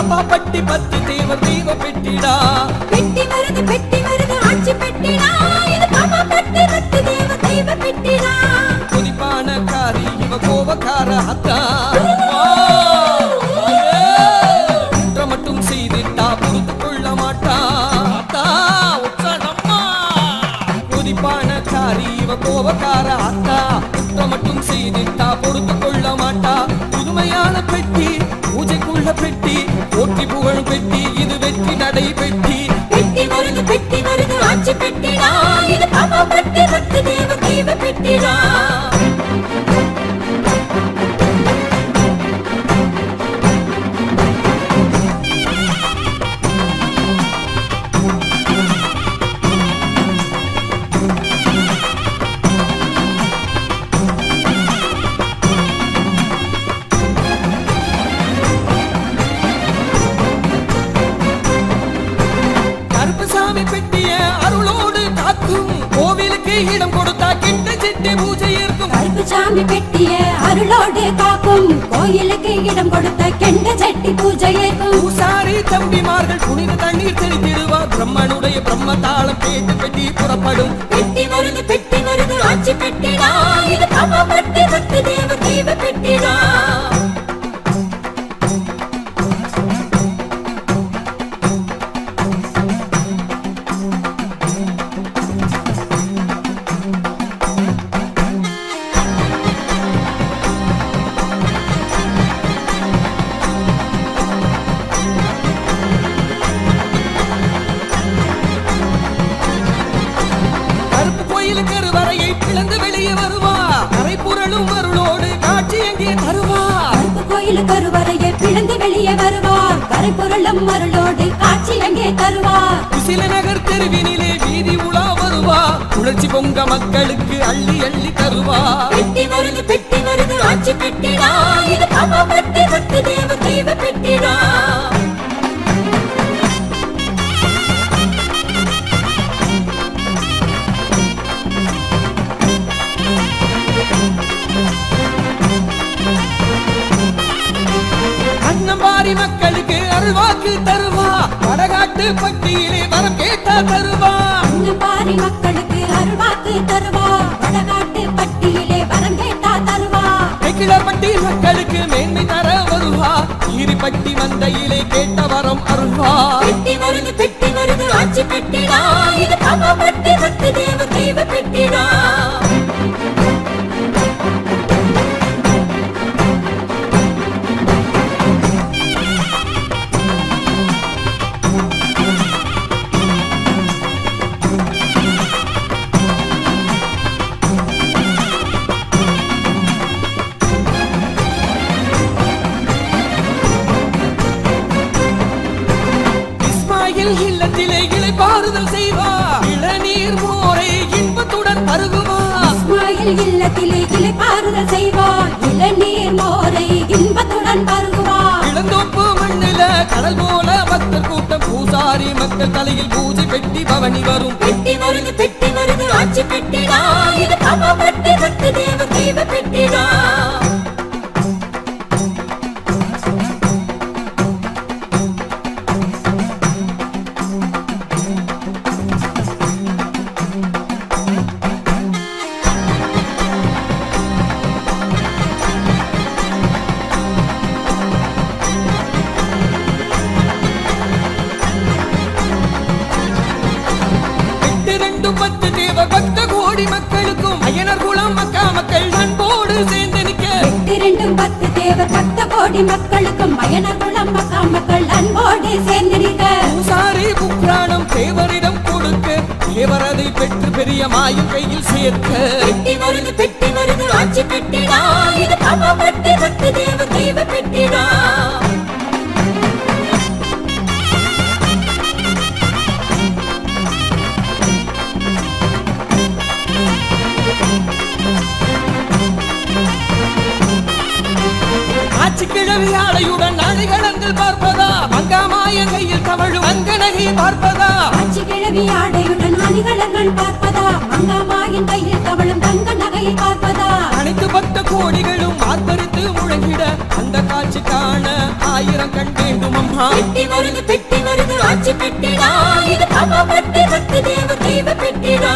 பாப்பா பட்டி பத்து தேவர் தெய்வ பெட்டிடா இது பாப்பா பட்டி பத்து தேவ பூஜையேற்கும் பூசாரி தம்பிமார்கள் புனித தண்ணீர் தெளித்திடுவார். பிரம்மனுடைய பிரம்ம தாளம் கேட்டு பெட்டி புறப்படும். பெட்டி வருது பெட்டி வருது ஆட்சி பெட்டிடா. இது பாப்பா பட்டி பத்து தேவ தெய்வ பெட்டிடா. கருப்பு கோயில் கருவறையை பிளந்து வெளியே வருவார். கரைபொருளும் அருளோடு காட்சி அங்கே தருவார். குசில நகர் தெருவினிலே வீதி உலா வருவா உணர்ச்சி பொங்க மக்களுக்கு அள்ளி அள்ளி தருவா பெட்டி வருது பெட்டி வருது ஆட்சி பெட்டிடா. இது பாப்பா பட்டி பத்து தேவ தெய்வ பெட்டிடா அன்னம்பாரி மக்களுக்கு அருள்வாக்கு தருவா வடகாட்டு பட்டியிலே வரம் கேட்டா தருவா பாரி மக்களுக்கு அருள்வாக்கு தருவா வடகாட்டு பட்டியிலே வரம் கேட்டா தருவா பட்டி மக்களுக்கு மேன்மை தர வருவா? ஈரிப்பட்டி மந்தையிலே கேட்ட வரம் அருள்வா? பெட்டி வருது பெட்டி வருது ஆட்சி பெட்டிடா இது பாப்பா பட்டி பத்து தேவ தெய்வ பெட்டிடா பூசாரி மக்கள் தலையில் பூஜை பெட்டி பவனி வரும். பெட்டி வருது பெட்டி வருது ஆட்சி பெட்டி ரெண்டு பத்து தேவ பக்த கோடி மக்களுக்கும் அய்யனர் குலம் மக்கா மக்கள் அன்போடு சேர்ந்து நிற்க. எட்டு ரெண்டும் பத்து தேவர் பக்த கோடி மக்களுக்கும் மயனர் குலம் மக்கா மக்கள் அன்போடு சேர்ந்து நிற்க. பூசாரி புக்ராணம் தேவரிடம் கொடுக்க தேவர் அதை பெற்று பெரிய மாயும் கையில் சேர்க்க. பெட்டி வருது பெட்டி வருது ஆட்சி இது பட்டி பத்து தேவ கிழவி ஆடையுடன் அணிகலங்கள் பார்ப்பதா? மங்காமாய கையில் தமிழும் அங்கனகை பார்ப்பதா? ஆட்சி கிழவி ஆடையுடன் அணிகலங்கள் பார்ப்பதா? மங்காமாயின் கையில் கவளும் தங்க நகையை பார்ப்பதா? அனைத்து பக்த கோடிகளும் ஆர்ப்பரித்து முழங்கிட அந்த காட்சி காண ஆயிரம் கண் வேண்டும் அம்மா பெட்டி வருது பெட்டி வருது ஆட்சி பெட்டிடா. இது பாபா பட்டி பக்தி தேவ தெய்வ பெட்டிடா.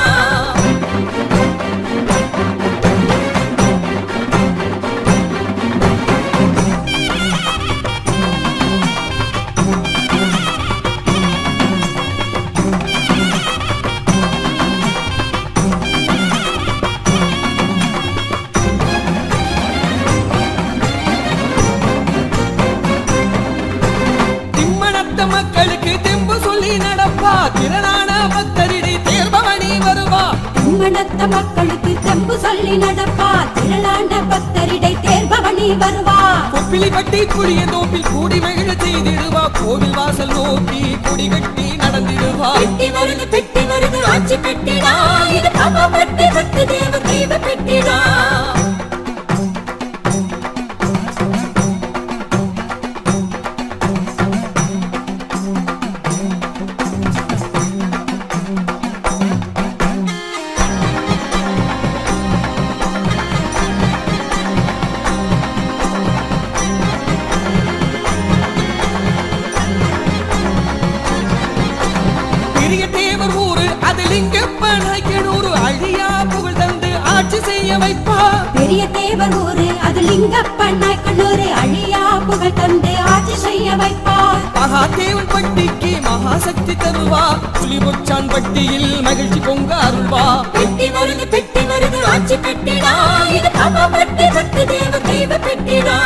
தெம்பு சொல்லி நடப்பா. திரளாண்ட பக்தரிடை தேர்பவனி வருவா. கொப்பிலிப்பட்டி புளிய தோப்பில் கூடி மகிழ செய்திடுவா. கோவில் வாசல் நோக்கி கொடி கட்டி நடந்திடுவா. பெட்டி வருது பெட்டி வருது ஆட்சி பெட்டிடா. இது பாபா பட்டி பக்தி தேவ தெய்வ பெட்டிடா. செய்ய வைப்பா. பெரிய தேவர் ஊரு அது லிங்கப்பன் நாய்க்கண்ணூரு அழியா புகழ் தந்து ஆட்சி செய்ய வைப்பார் மகாதேவன் பட்டிக்கு மகாசக்தி தருவா. புலிபொச்சான் பட்டியில் மகிழ்ச்சி பொங்க அருள்வா. பெட்டி வருது பெட்டி வருது ஆட்சி பெட்டிடா. இது பாபா பட்டி பக்தி தேவ தெய்வ பெட்டிடா.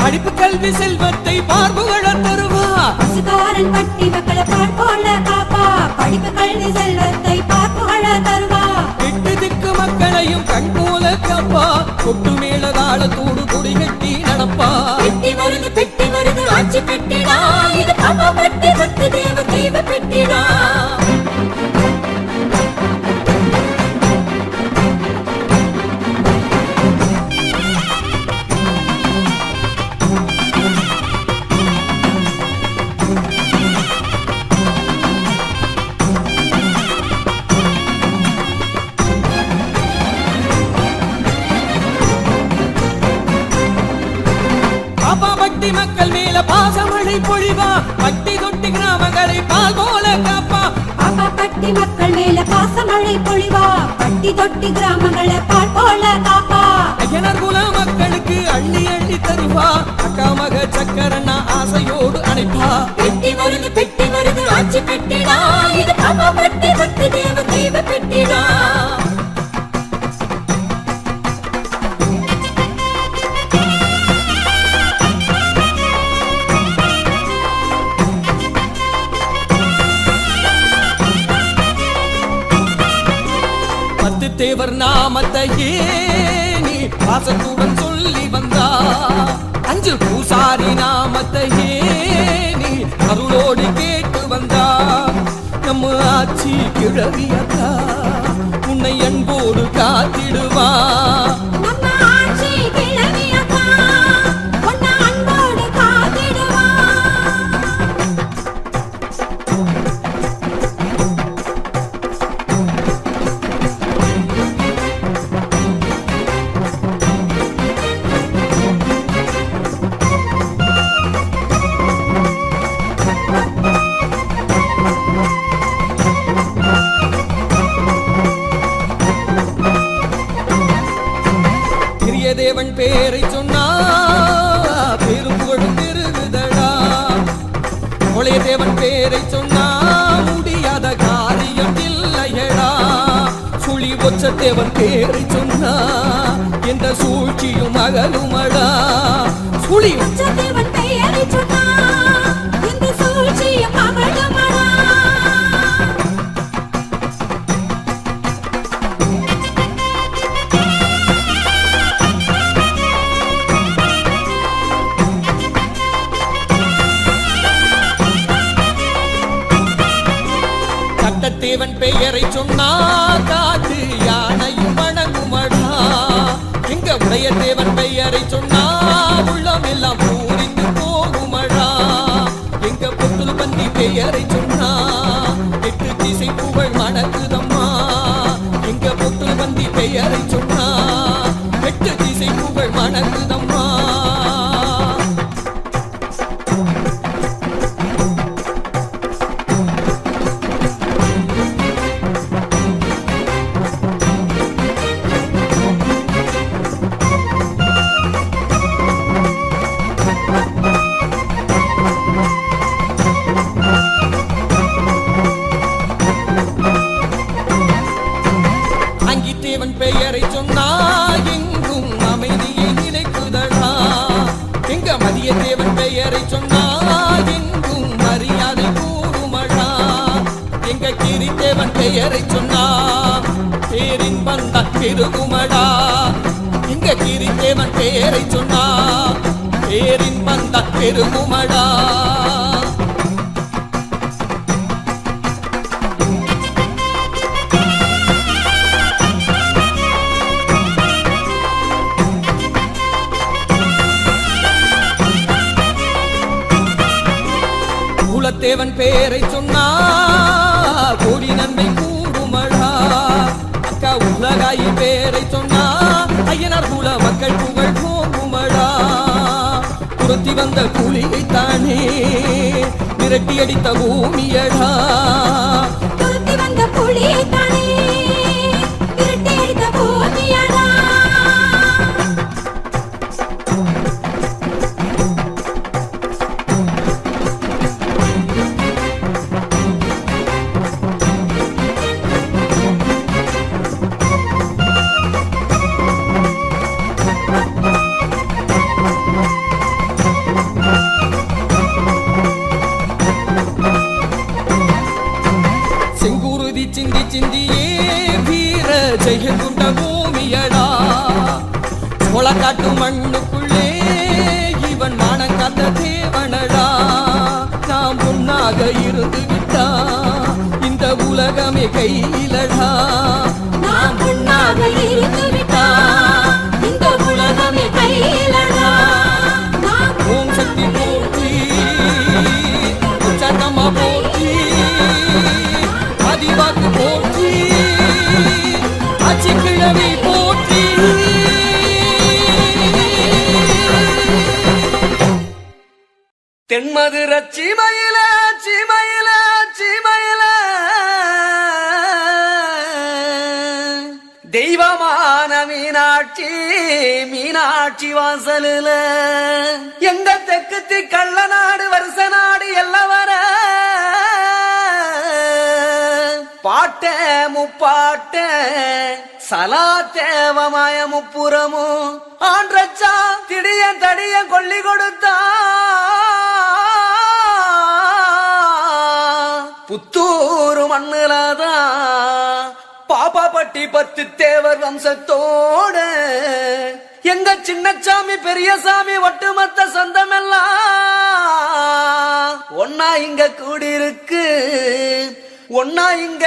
படிப்பு கல்வி செல்வத்தை பார்ப்புகள தருவா பசுகாரன் பட்டி மக்களை பால் போல காப்பா. படிப்பு கல்வி செல்வத்தை பார்ப்புகள தருவா எட்டு திக்கு மக்களையும் கண் போல காப்பா. கொட்டு மேல தாளத்தோடு கொடி கட்டி நடப்பா. பெட்டி வருது பெட்டி வருது ஆட்சி பெட்டிடா. இது பாபா பட்டி பக்தி தேவ தெய்வ பெட்டிடா. பாசமழை பொழிவா பட்டி தொட்டி கிராமங்களை பால் போல காப்பா. பாபா பட்டி மக்கள் மேல பாசமழை பொழிவா. பட்டி தொட்டி கிராமங்களை பால் போல காப்பா. அஞ்சு பூசாரி நாமத்தையே நீ அருளோடு கேட்டு வந்தா. நம்ம ஆட்சி கிழவியதா உன்னை அன்போடு காத்திடுவா. தேவன் பேரை சொன்னா எந்த சூழ்ச்சியும் அகலுமடா. சுழி. உச்சதேவன் பெயரை சொன்னா இந்த சூழ்ச்சியும் அகலுமடா. சட்டத்தேவன் பெயரை சொன்னா பெயரை சொன்னா எட்ட திசை புகழ் மணந்து எங்கும் அமைதியை நினைக்குதடா. எங்க மதிய தேவன் பெயரை சொன்னா எங்கும் மரியாதை கூறுமடா. எங்க கிரி தேவன் பெயரை சொன்னா பேரின் வந்த பெருகுமடா எங்க கிரி தேவன் பெயரை சொன்னா பேரின் குலத்தேவன் பேரை சொன்னா கோடி நன்மை கூடுமழா அக்கா உலகாயி பேரை சொன்னா ஐயனார் குல மக்கள் புகழ் போகுமழா துரத்தி வந்த கூலியை தானே விரட்டி அடித்த பூமியடா கையிலடா. நாம் பொன்னாக இருந்து விட்டா இந்த உலகமே கையிலடா. நாம் ஓம் சக்தி போற்றி சட்டமா போற்றி ஆதிவாக்கு போற்றி ஆட்சி கிழவி போற்றி தென்மதுர சீமையில தெய்வமான மீனாட்சி மீனாட்சி வாசலுல. எங்க தெக்குத்தி கள்ள நாடு வருஷ நாடு எல்லாம் வர. பாட்ட முப்பாட்ட சலா தேவமாய முப்புறமும் ஆன்றச்சா திடிய தடிய கொல்லி கொடுத்தா. புத்தூரு மண்ணுலதான் பாப்பாப்பட்டி பத்து தேவர் வம்சத்தோட எங்க சின்னச்சாமி பெரியசாமி ஒட்டுமொத்த சொந்தமெல்லாம் ஒன்னா இங்க கூடியிருக்கு ஒன்னா இங்க